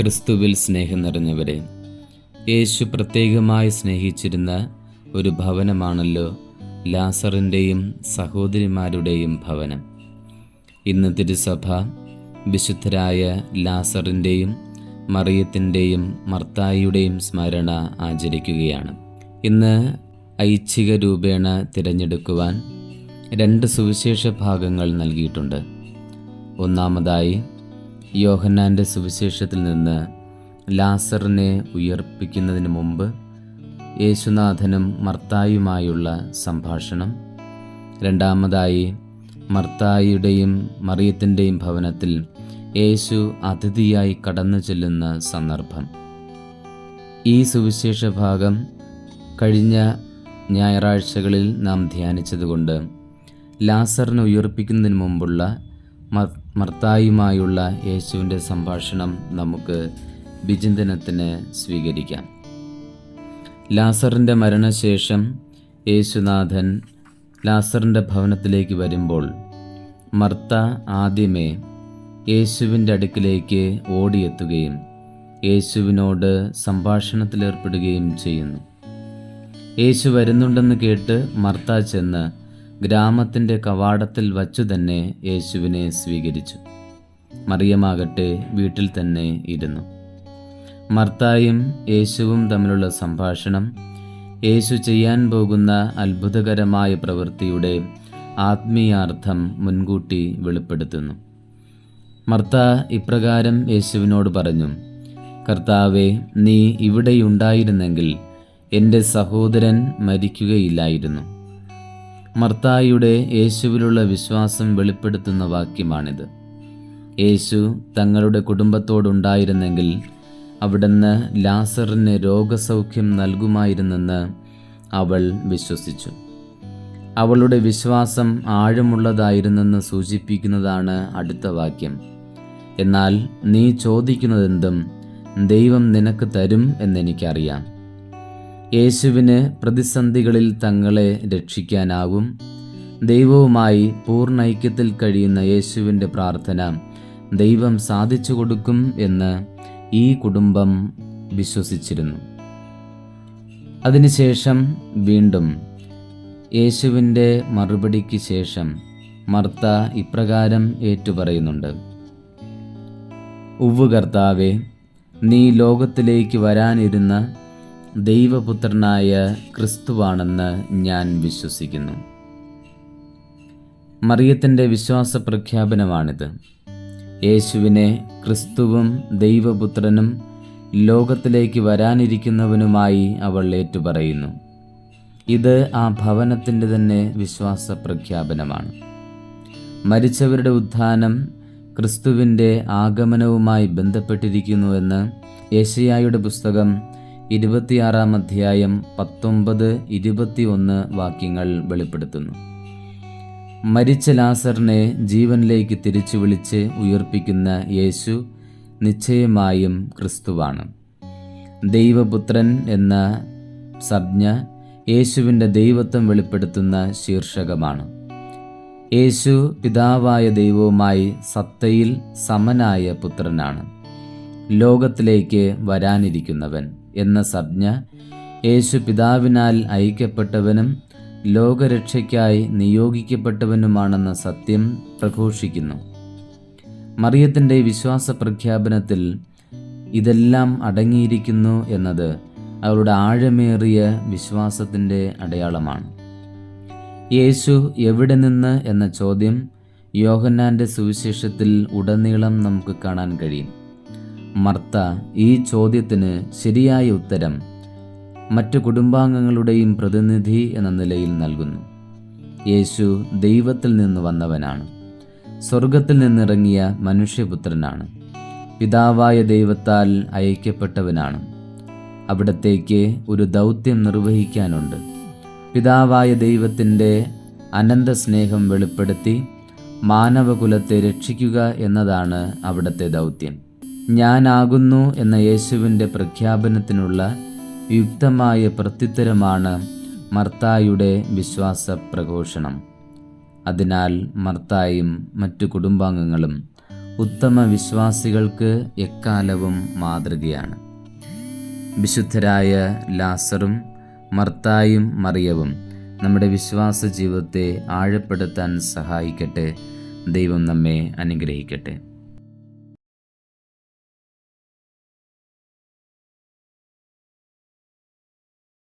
ക്രിസ്തുവിൽ സ്നേഹം നിറഞ്ഞവരെ യേശു പ്രത്യേകമായി സ്നേഹിച്ചിരുന്ന ഒരു ഭവനമാണല്ലോ ലാസറിന്റെയും സഹോദരിമാരുടെയും ഭവനം. ഇന്ന് തിരുസഭ വിശുദ്ധരായ ലാസറിന്റെയും മറിയത്തിന്റെയും മർത്തായിയുടെയും സ്മരണ ആചരിക്കുകയാണ്. ഇന്ന് ഐച്ഛിക രൂപേണ തിരഞ്ഞെടുക്കുവാൻ രണ്ട് സുവിശേഷ ഭാഗങ്ങൾ നൽകിയിട്ടുണ്ട്. ഒന്നാമതായി യോഹന്നാന്റെ സുവിശേഷത്തിൽ നിന്ന് ലാസറിനെ ഉയർപ്പിക്കുന്നതിന് മുമ്പ് യേശുനാഥനും മർത്തായുമായുള്ള സംഭാഷണം. രണ്ടാമതായി മർത്തായിയുടെയും മറിയത്തിന്റെയും ഭവനത്തിൽ യേശു അതിഥിയായി കടന്നു ചെല്ലുന്ന സന്ദർഭം. ഈ സുവിശേഷ ഭാഗം കഴിഞ്ഞ ഞായറാഴ്ചകളിൽ നാം ധ്യാനിച്ചതുകൊണ്ട് ലാസറിനെ ഉയർപ്പിക്കുന്നതിന് മുമ്പുള്ള മർത്തായുമായുള്ള യേശുവിന്റെ സംഭാഷണം നമുക്ക് വിചിന്തനത്തിന് സ്വീകരിക്കാം. ലാസറിന്റെ മരണശേഷം യേശുനാഥൻ ലാസറിന്റെ ഭവനത്തിലേക്ക് വരുമ്പോൾ മർത്ത ആദ്യമേ യേശുവിന്റെ അടുക്കിലേക്ക് ഓടിയെത്തുകയും യേശുവിനോട് സംഭാഷണത്തിലേർപ്പെടുകയും ചെയ്യുന്നു. യേശു വരുന്നുണ്ടെന്ന് കേട്ട് മർത്ത ചെന്ന് ഗ്രാമത്തിന്റെ കവാടത്തിൽ വച്ചു തന്നെ യേശുവിനെ സ്വീകരിച്ചു. മറിയമാകട്ടെ വീട്ടിൽ തന്നെ ഇരുന്നു. മർത്തായും യേശുവും തമ്മിലുള്ള സംഭാഷണം യേശു ചെയ്യാൻ പോകുന്ന അത്ഭുതകരമായ പ്രവൃത്തിയുടെ ആത്മീയാർത്ഥം മുൻകൂട്ടി വെളിപ്പെടുത്തുന്നു. മർത്ത ഇപ്രകാരം യേശുവിനോട് പറഞ്ഞു കർത്താവെ നീ ഇവിടെയുണ്ടായിരുന്നെങ്കിൽ എന്റെ സഹോദരൻ മരിക്കുകയില്ലായിരുന്നു. മർത്തായിയുടെ യേശുവിലുള്ള വിശ്വാസം വെളിപ്പെടുത്തുന്ന വാക്യമാണിത്. യേശു തങ്ങളുടെ കുടുംബത്തോടുണ്ടായിരുന്നെങ്കിൽ അവിടുന്ന് ലാസറിന് രോഗസൗഖ്യം നൽകുമായിരുന്നെന്ന് അവൾ വിശ്വസിച്ചു. അവളുടെ വിശ്വാസം ആഴമുള്ളതായിരുന്നെന്ന് സൂചിപ്പിക്കുന്നതാണ് അടുത്ത വാക്യം. എന്നാൽ നീ ചോദിക്കുന്നതെന്തും ദൈവം നിനക്ക് തരും എന്നെനിക്കറിയാം. യേശുവിന് പ്രതിസന്ധികളിൽ തങ്ങളെ രക്ഷിക്കാനാവും ദൈവവുമായി പൂർണ ഐക്യത്തിൽ കഴിയുന്ന യേശുവിന്റെ പ്രാർത്ഥന ദൈവം സാധിച്ചു കൊടുക്കും എന്ന് ഈ കുടുംബം വിശ്വസിച്ചിരുന്നു. അതിനുശേഷം വീണ്ടും യേശുവിന്റെ മറുപടിക്ക് ശേഷം മർത്ത ഇപ്രകാരം ഏറ്റുപറയുന്നുണ്ട്. ഉവ്വ് കർത്താവെ നീ ലോകത്തിലേക്ക് വരാനിരുന്ന ദൈവപുത്രനായ ക്രിസ്തുവാണെന്ന് ഞാൻ വിശ്വസിക്കുന്നു. മറിയത്തിന്റെ വിശ്വാസ പ്രഖ്യാപനമാണിത് യേശുവിനെ ക്രിസ്തുവും ദൈവപുത്രനും ലോകത്തിലേക്ക് വരാനിരിക്കുന്നവനുമായി അവൾ ഏറ്റുപറയുന്നു. ഇത് ആ ഭവനത്തിന്റെ തന്നെ വിശ്വാസ പ്രഖ്യാപനമാണ് മരിച്ചവരുടെ ഉത്ഥാനം ക്രിസ്തുവിന്റെ ആഗമനവുമായി ബന്ധപ്പെട്ടിരിക്കുന്നുവെന്ന് യേശയായുടെ പുസ്തകം ഇരുപത്തിയാറാം അധ്യായം പത്തൊമ്പത് ഇരുപത്തിയൊന്ന് വാക്യങ്ങൾ വെളിപ്പെടുത്തുന്നു. മരിച്ച ലാസറിനെ ജീവനിലേക്ക് തിരിച്ചു വിളിച്ച് ഉയർപ്പിക്കുന്ന യേശു നിശ്ചയമായും ക്രിസ്തുവാണ്. ദൈവപുത്രൻ എന്ന സജ്ഞ യേശുവിന്റെ ദൈവത്വം വെളിപ്പെടുത്തുന്ന ശീർഷകമാണ്. യേശു പിതാവായ ദൈവവുമായി സത്തയിൽ സമനായ പുത്രനാണ്. ലോകത്തിലേക്ക് വരാനിരിക്കുന്നവൻ. എന്ന സംജ്ഞ യേശു പിതാവിനാൽ ഐക്യപ്പെട്ടവനും ലോകരക്ഷയ്ക്കായി നിയോഗിക്കപ്പെട്ടവനുമാണെന്ന സത്യം പ്രഘോഷിക്കുന്നു. മറിയത്തിന്റെ വിശ്വാസ പ്രഖ്യാപനത്തിൽ ഇതെല്ലാം അടങ്ങിയിരിക്കുന്നു എന്നത് അവരുടെ ആഴമേറിയ വിശ്വാസത്തിന്റെ അടയാളമാണ്. യേശു എവിടെ നിന്ന് എന്ന ചോദ്യം യോഹന്നാന്റെ സുവിശേഷത്തിൽ ഉടനീളം നമുക്ക് കാണാൻ കഴിയും. മർത്ത ഈ ചോദ്യത്തിന് ശരിയായ ഉത്തരം മറ്റു കുടുംബാംഗങ്ങളുടെയും പ്രതിനിധി എന്ന നിലയിൽ നൽകുന്നു. യേശു ദൈവത്തിൽ നിന്ന് വന്നവനാണ്. സ്വർഗത്തിൽ നിന്നിറങ്ങിയ മനുഷ്യപുത്രനാണ്. പിതാവായ ദൈവത്താൽ അയക്കപ്പെട്ടവനാണ്. അവിടത്തേക്ക് ഒരു ദൗത്യം നിർവഹിക്കാനുണ്ട്. പിതാവായ ദൈവത്തിന്റെ അനന്ത സ്നേഹം വെളിപ്പെടുത്തി മാനവകുലത്തെ രക്ഷിക്കുക എന്നതാണ് അവിടുത്തെ ദൗത്യം. ഞാനാകുന്നു എന്ന യേശുവിന്റെ പ്രഖ്യാപനത്തിനുള്ള യുക്തമായ പ്രത്യുത്തരമാണ് മർത്തായുടെ വിശ്വാസ പ്രഘോഷണം അതിനാൽ മർത്തായും മറ്റു കുടുംബാംഗങ്ങളും ഉത്തമ വിശ്വാസികൾക്ക് എക്കാലവും മാതൃകയാണ്. വിശുദ്ധരായ ലാസറും മർത്തായും മറിയവും നമ്മുടെ വിശ്വാസ ജീവിതത്തെ ആഴപ്പെടുത്താൻ സഹായിക്കട്ടെ. ദൈവം നമ്മെ അനുഗ്രഹിക്കട്ടെ.